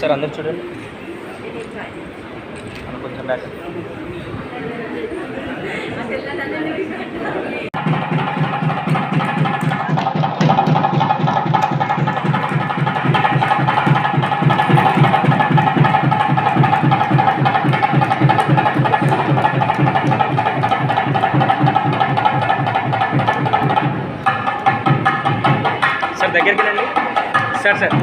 ఒకసారి అందరు చూడండి. కొంచెం బ్యాక్ సార్ దగ్గరికి రండి. Sir sir.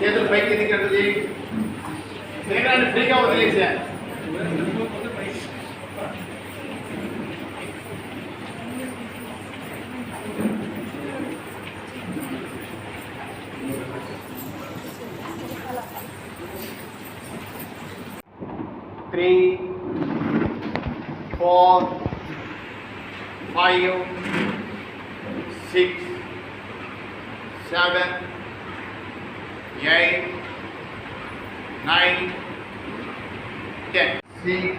చేతులు పైకి ఎదిగినట్టు చేయి శరీరాన్ని ఫ్రీగా వదిలేసా three, four, five, 8, 9, 10. 6,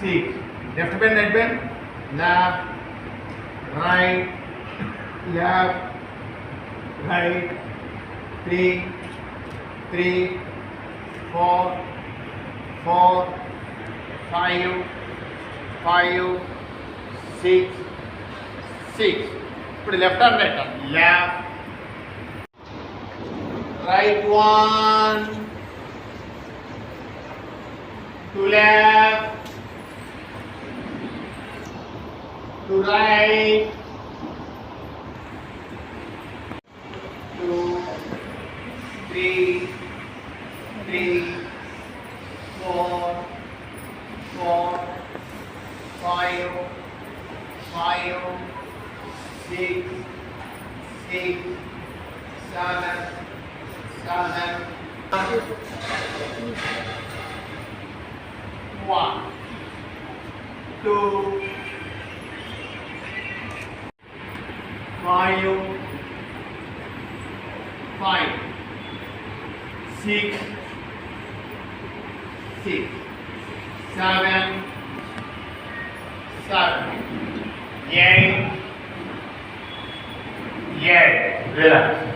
6. Left bend, right bend. Left, right, left, right. 3, 3, 4, 4, 5, 5, 6, 6. Put left arm, right arm. Left, right one. To left. To right. Two three three four four five five six six seven one, two, five, five, six, six, seven, seven, eight, eight. Relax.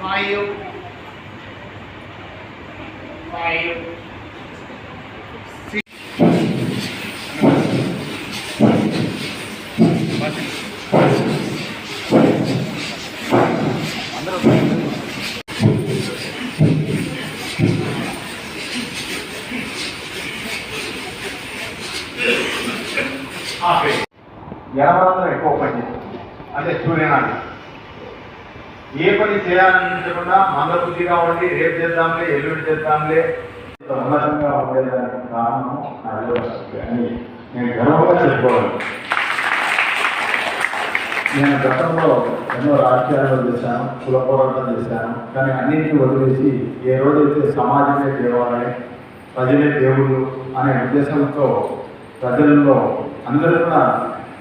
Five, five. ఆపే ఎడమరంలో ఎక్కువ పని అదే సూర్యనారాయణ. ఏ పని చేయాలనుకుంటా మందబుద్ధిగా ఉండి రేపు చేద్దాంలే ఎల్లుండి చేద్దాంలే. ఉన్నతంగా ఉండేదానికి కారణం నా అని నేను గర్వంగా చెప్పుకోవాలి. నేను గతంలో ఎన్నో రాజకీయాలు చేశాను కుల పోరాటం చేశాను కానీ అన్నింటినీ వదిలేసి ఏ రోజైతే సమాజమే దేవాలయం ప్రజలే దేవుళ్ళు అనే ఉద్దేశంతో ప్రజల్లో అందరూ కూడా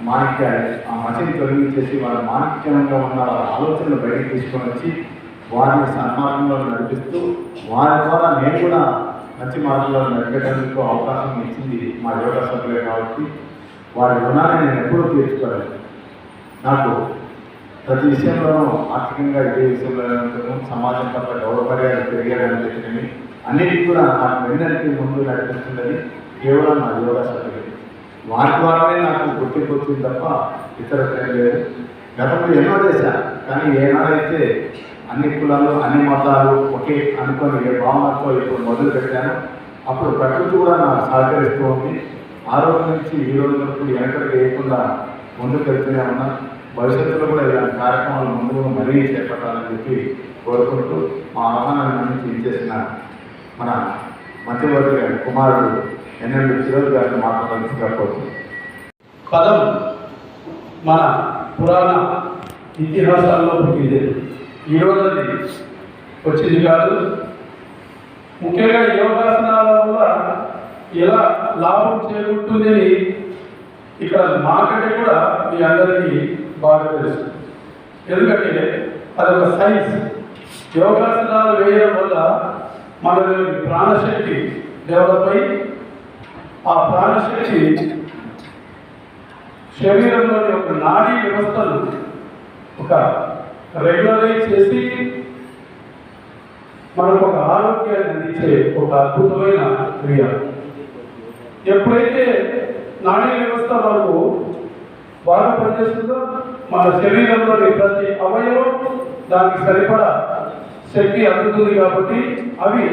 మాణిక్యాలు. ఆ మసిని తొలగించేసి వాళ్ళ మాణిక్యంగా ఉన్న వాళ్ళ ఆలోచనలు బయటకు తీసుకొని వచ్చి వారిని సన్మార్గంలో నడిపిస్తూ వారి ద్వారా నేను కూడా మంచి మార్గంలో నడిపేటందుకు అవకాశం ఇచ్చింది మా యోగా సభ్యులే కాబట్టి వారి రుణాన్ని నేను ఎప్పుడూ తీర్చుకోలేదు. నాకు ప్రతి విషయంలోనూ ఆర్థికంగా ఇదే విషయంలో సమాజం పట్ల గౌరవపర్యాలు పెరిగాడని అన్నిటికీ కూడా నాకు వెన్నరికి ముందు నడిపిస్తుందని కేవలం నా యోగా సభ్యులు. వారి ద్వారానే నాకు గుర్తింపు వచ్చింది తప్ప ఇతర లేదు. గతంలో ఎన్నో చేశాను కానీ ఏనాడైతే అన్ని కులాలు అన్ని మతాలు ఒకే అనుకొని ఏ భావనతో ఇప్పుడు మొదలు పెట్టాను అప్పుడు ప్రకృతి కూడా నాకు సహకరిస్తూ ఉంది. ఆ రోజు నుంచి ఈ రోజు వరకు వెనకడికి వేయకుండా ముందుకు వెళ్తూనే ఉన్నా. భవిష్యత్తులో కూడా ఇలాంటి కార్యక్రమాలు ముందు మరీ చేపట్టాలని చెప్పి కోరుకుంటూ మా ఆహ్వానాన్ని నుంచి ఇచ్చేసిన మన మధ్యవర్తి కుమారుడు ఎన్నెండు చిరోజు గారిని మాట్లాడాల్సిందిగా కోరుతున్నాను పదం మన పురాణ ఇతిహాసాల్లో పుట్టింది. ఈరోజు అది వచ్చింది కాదు. ముఖ్యంగా యోగాసనాల వల్ల ఎలా లాభం చేకూరుతుందని ఇక్కడ మాకంటే కూడా మీ అందరికీ బాగా తెలుసు. ఎందుకంటే అది ఒక సైన్స్. యోగాసనాలు వేయడం వల్ల మనలోని ప్రాణశక్తి డెవలప్ అయ్యి ఆ ప్రాణశక్తి శరీరంలోని ఒక నాడీ వ్యవస్థను ఒక రెగ్యులరైజ్ చేసి మనకు ఒక ఆరోగ్యాన్ని అందించే ఒక అద్భుతమైన క్రియ. ఎప్పుడైతే నాడీ వ్యవస్థ మనకు బాగా పనిచేస్తుందో మన శరీరంలోని ప్రతి అవయవం దానికి సరిపడా శక్తి అందుతుంది కాబట్టి అవి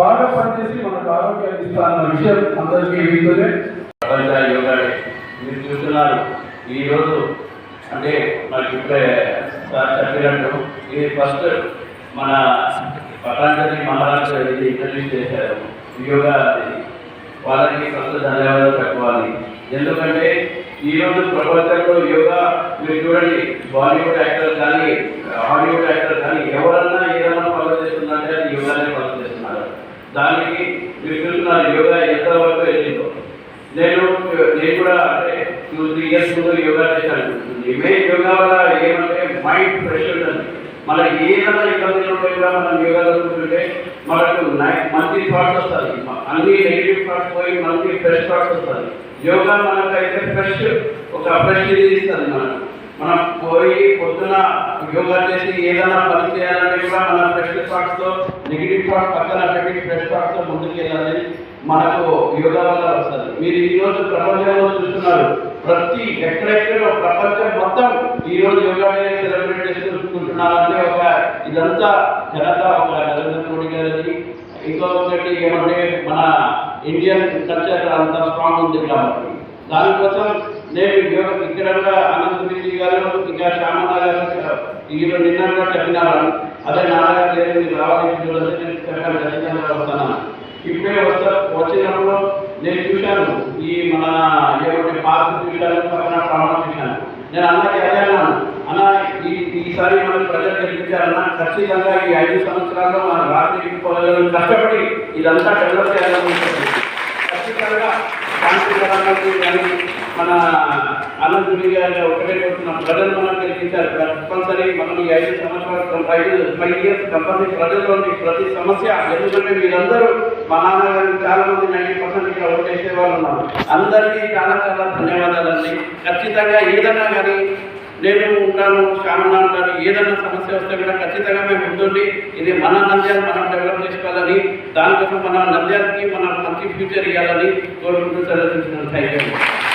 బాగా పనిచేసి మనకు ఆరోగ్యాన్ని ఇస్తారన్న విషయం అందరికీ వింటూనే ప్రపంచ యోగా మీరు చూస్తున్నారు. ఈరోజు అంటే మనకి ఇప్పుడే చెప్పినట్టు ఇది ఫస్ట్ మన పతాంజలి మహారాష్ట్ర ఇది ఇంట్రడ్యూస్ చేశారు. యోగా వాళ్ళకి ఫస్ట్ ధన్యవాదాలు పెట్టుకోవాలి ఎందుకంటే ఈరోజు ప్రపంచంలో యోగా మీరు చూడండి బాలీవుడ్ యాక్టర్ కానీ హాలీవుడ్ యాక్టర్ కానీ ఎవరన్నా ఏదైనా ఫాలో చేస్తున్నారంటే అది యోగానే దానికి మీరు చూస్తున్నారు యోగా ఎంతవరకు వెళ్ళిందో నేను నేను కూడా అంటే టూ త్రీ ఇయర్స్ ముందు యోగా చేశాను. మెయిన్ యోగా వల్ల ఏమంటే మైండ్ ఫ్రెష్ ఉంటుంది. మన ఏదైనా ఇబ్బందులు ఉంటే కూడా మనం యోగా కూర్చుంటే మనకు మంచి థాట్స్ వస్తుంది అన్ని నెగిటివ్ థాట్స్ పోయి మంచి ఫ్రెష్ థాట్స్ వస్తుంది యోగా మనకైతే ఫ్రెష్ ఒక ఫ్రెష్ ఇది ఇస్తుంది మనకు. మనం పోయి పొద్దున యోగా చేసి ఏదైనా పని చేయాలంటే కూడా మన ఫ్రెష్ థాట్స్తో నెగిటివ్ థాట్స్ పక్కన పెట్టి ఫ్రెష్ థాట్స్తో ముందుకు వెళ్ళాలని మనకు యోగా వల్ల వస్తుంది. మీరు ఈరోజు ప్రపంచంలో చూస్తున్నారు. ప్రతి ఎక్కడెక్కడ ప్రపంచం మొత్తం ఈరోజు యోగా డే సెలబ్రేట్ చేసుకుంటున్నారంటే ఒక ఇదంతా ఘనత ఒక నరేంద్ర మోడీ గారిది. ఇంకొకటి ఏమంటే మన ఇండియన్ కల్చర్ అంత స్ట్రాంగ్ ఉంది కాబట్టి. దానికోసం నేను యోగా ఇక్కడ కూడా ఆనంద్ గారు ఇంకా శ్యామన్న గారు ఈరోజు నిన్న కూడా చెప్పినారు. అదే నాన్నగారు లేదు మీరు రావాలి చూడాలి ఖచ్చితంగా వస్తాను ఇప్పుడే వస్తా వచ్చినప్పుడు నేను చూశాను ఈ మన ఏమంటే పార్క్ చూశాను పక్కన ప్రాణం చూశాను. నేను అన్నకి అదే అన్నాను అన్న ఈ ఈసారి మనం ప్రజలు గెలిపించారన్న ఖచ్చితంగా ఈ ఐదు సంవత్సరాల్లో మన రాత్రి కష్టపడి ఇదంతా డెవలప్ చేయాలని ఖచ్చితంగా శాంతి పరంగా కానీ మన అనంతుడి గారు ఒకటే కోరుతున్నాం ప్రజలు మనం కలిగించారు కంపల్సరీ మనం ఈ ఐదు సంవత్సరాలు ఐదు ఫైవ్ ఇయర్స్ కంపల్సరీ ప్రజల్లోని ప్రతి సమస్య ఎందుకంటే మీరందరూ మా నాన్నగారు చాలా మంది నైన్టీ పర్సెంట్ ఇక్కడ ఓటేసే వాళ్ళు ఉన్నారు. అందరికీ చాలా చాలా ధన్యవాదాలండి. ఖచ్చితంగా ఏదన్నా కానీ నేను ఉంటాను శ్యామన్న ఉంటాను ఏదైనా సమస్య వస్తే కూడా ఖచ్చితంగా మేము ముందుండి ఇది మన నంద్యాలు మనం డెవలప్ చేసుకోవాలని దానికోసం మన నంద్యాలకి మనం మంచి ఫ్యూచర్ ఇవ్వాలని కోరుకుంటూ సెలవు థ్యాంక్ యూ